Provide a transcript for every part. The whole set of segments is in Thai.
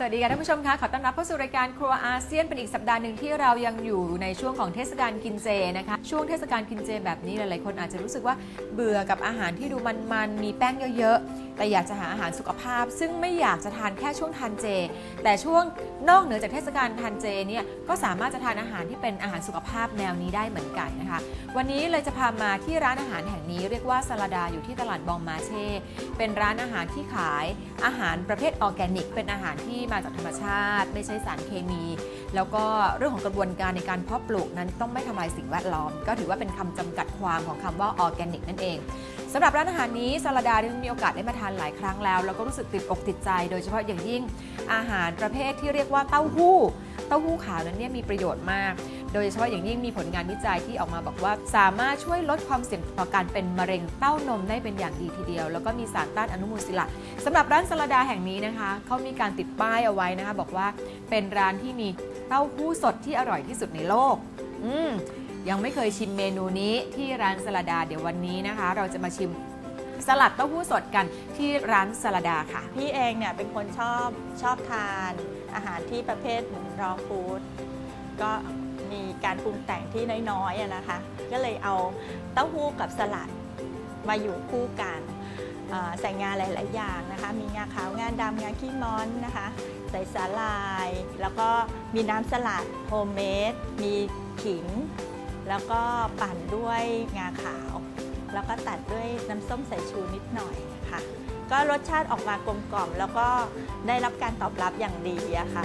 สวัสดีค่ะท่านผู้ชมคะขอต้อนรับเข้าสู่รายการครัวอาเซียนเป็นอีกสัปดาห์หนึ่งที่เรายังอยู่ในช่วงของเทศกาลกินเจนะคะช่วงเทศกาลกินเจแบบนี้หลายๆคนอาจจะรู้สึกว่าเบื่อกับอาหารที่ดูมันๆมีแป้งเยอะๆแต่อยากจะหาอาหารสุขภาพ ซึ่งไม่อยากจะทานแค่ช่วงทานเจ แต่ช่วงนอกเหนือจากเทศกาลทานเจเนี่ยก็สามารถจะทานอาหารที่เป็นอาหารสุขภาพแนวนี้ได้เหมือนกันนะคะวันนี้เลยจะพามาที่ร้านอาหารแห่งนี้เรียกว่าซาลาดาอยู่ที่ตลาดบองมาเช่เป็นร้านอาหารที่ขายอาหารประเภทออร์แกนิก เป็นอาหารที่มาจากธรรมชาติ ไม่ใช่สารเคมี แล้วก็เรื่องของกระบวนการในการเพาะปลูกนั้นต้องไม่ทำลายสิ่งแวดล้อม ก็ถือว่าเป็นคำจำกัดความของคำว่าออร์แกนิกนั่นเองสำหรับร้านอาหารนี้ซาลาดาได้มีโอกาสได้มาทานหลายครั้งแล้ว แล้วก็รู้สึกติดอกติดใจ โดยเฉพาะอย่างยิ่งอาหารประเภทที่เรียกว่าเต้าหู้ เต้าหู้ขาวนั้นเนี่ยมีประโยชน์มาก โดยเฉพาะอย่างยิ่งมีผลงานวิจัยที่ออกมาบอกว่า สามารถช่วยลดความเสี่ยงต่อการเป็นมะเร็งเต้านมได้เป็นอย่างดีทีเดียว แล้วก็มีสารต้านอนุมูลอิสระสำหรับร้านสลาดาแห่งนี้นะคะเขามีการติดป้ายเอาไว้นะคะ บอกว่าเป็นร้านที่มีเต้าหู้สดที่อร่อยที่สุดในโลก อืมยังไม่เคยชิมเมนูนี้ที่ร้านสลาดาเดี๋ยววันนี้นะคะ เราจะมาชิมสลัดเต้าหู้สดกันที่ร้านสลาดาค่ะ พี่เองเนี่ยเป็นคนชอบชอบทานอาหารที่ประเภทรอฟู้ดก็ การปรุงแต่งที่น้อยๆนะคะ ก็เลยเอาเต้าหู้กับสลัดมาอยู่คู่กันใส่งาหลาย ๆ อย่างนะคะ มีงาขาวงาดำงาขี้ม้อนนะคะ ใส่สาลาย แล้วก็มีน้ำสลัดโฮมเมดมีขิง แล้วก็ปั่นด้วยงาขาว แล้วก็ตัดด้วยน้ำส้มสายชูนิดหน่อยค่ะ ก็รสชาติออกมากลมกล่อม แล้วก็ได้รับการตอบรับอย่างดีอะค่ะ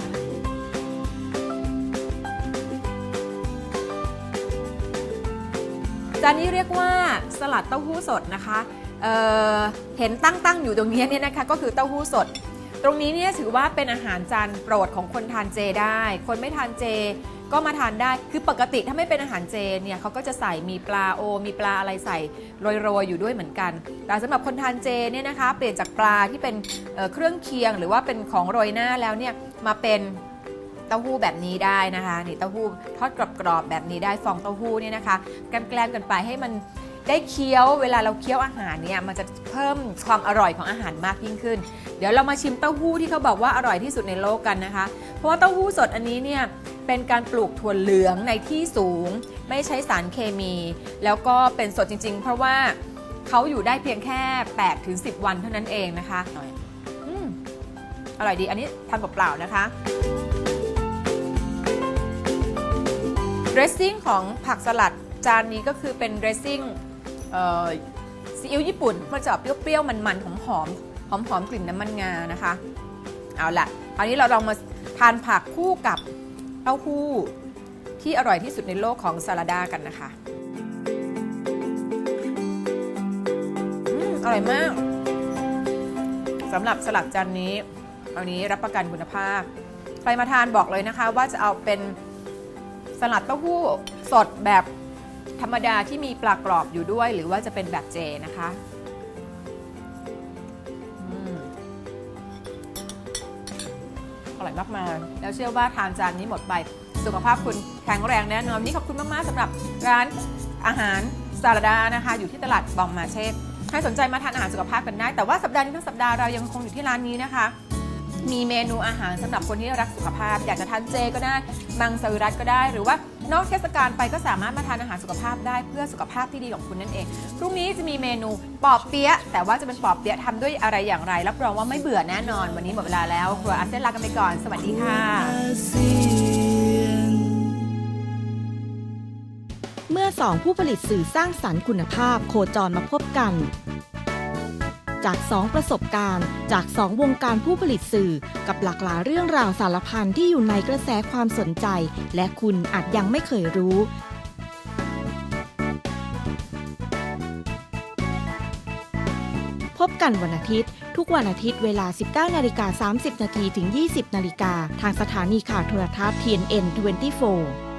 จานนี้เรียกว่าสลัดเต้าหู้สดนะคะเเห็นตั้งตั้งๆอยู่ตรงนี้เนี่ยนะคะก็คือเต้าหู้สด ตรงนี้เนี่ยถือว่าเป็นอาหารจานโปรดของคนทานเจได้ คนไม่ทานเจก็มาทานได้ คือปกติถ้าไม่เป็นอาหารเจเนี่ยเขาก็จะใส่มีปลาโอ มีปลาอะไรใส่โรยๆอยู่ด้วยเหมือนกัน แต่สำหรับคนทานเจเนี่ยนะคะ เปลี่ยนจากปลาที่เป็นเเครื่องเคียง หรือว่าเป็นของโรยหน้าแล้วเนี่ยมาเป็น เต้าหู้แบบนี้ได้นะคะนี่เต้าหู้ทอดกรอบๆแบบนี้ได้ฟองเต้าหู้เนี่ยนะคะแกล้มๆกันไปให้มันได้เคี้ยวเวลาเราเคี้ยวอาหารเนี่ยมันจะเพิ่มความอร่อยของอาหารมากยิ่งขึ้น เดี๋ยวเรามาชิมเต้าหู้ที่เขาบอกว่าอร่อยที่สุดในโลกกันนะคะ เพราะว่าเต้าหู้สดอันนี้เนี่ยเป็นการปลูกถั่วเหลืองในที่สูง ไม่ใช้สารเคมี แล้วก็เป็นสดจริง ๆ เพราะว่าเขาอยู่ได้เพียงแค่8ถึง10 วันเท่านั้นเองนะคะอืมอร่อยดีอันนี้ทานเปล่าๆนะคะ ดรสซิ่งของผักสลัดจานนี้ก็คือเป็นดรสซิ่งซีอิ๊วญี่ปุ่นมันจะออกเปรี้ยวๆมันๆหอมหอมหอมหอมๆกลิ่นน้ำมันงานะคะ เอาละคราวนี้เราลองมาทานผักคู่กับเต้าหู้ที่อร่อยที่สุดในโลกของซาลาดากันนะคะอือร่อยมากสำหรับสลัดจานนี้อันนี้รับประกันคุณภาพ ใครมาทานบอกเลยนะคะว่าจะเอาเป็น สลัดเต้าหู้สดแบบธรรมดาที่มีปลากรอบอยู่ด้วย หรือว่าจะเป็นแบบเจนะคะอร่อยมากมาแล้วเชื่อว่าทานจานนี้หมดไป สุขภาพคุณแข็งแรงแน่นอนนี่ขอบคุณมาก ๆสำหรับร้านอาหารซาลาดานะคะ อยู่ที่ตลาดบองมาเช่ใครสนใจมาทานอาหารสุขภาพกันได้ แต่ว่าสัปดาห์นี้ทั้งสัปดาห์เรายังคงอยู่ที่ร้านนี้นะคะ มีเมนูอาหารสำหรับคนที่รักสุขภาพ อยากจะทานเจก็ได้มังสวิรัตก็ได้ หรือว่านอกเทศกาลไปก็สามารถมาทานอาหารสุขภาพได้เพื่อสุขภาพที่ดีของคุณนั่นเองพรุ่งนี้จะมีเมนูปอบเปี๊ยะแต่ว่าจะเป็นปอบเปี๊ยะทำด้วยอะไรอย่างไร รับรองว่าไม่เบื่อแน่นอน วันนี้หมดเวลาแล้วครัวอาเซียนลากันไปก่อน สวัสดีค่ะเซียนเมื่อสองผู้ผลิตสื่อสร้างสรรค์คุณภาพโคจรมาพบกัน จากสองประสบการณ์ จากสองวงการผู้ผลิตสื่อ กับหลากหลายเรื่องราวสารพันที่อยู่ในกระแสความสนใจ และคุณอาจยังไม่เคยรู้ พบกันวันอาทิตย์ ทุกวันอาทิตย์เวลา 19นาฬิกา30นาทีถึง 20นาฬิกาทางสถานีข่าวโทรทัศน์ TNN 24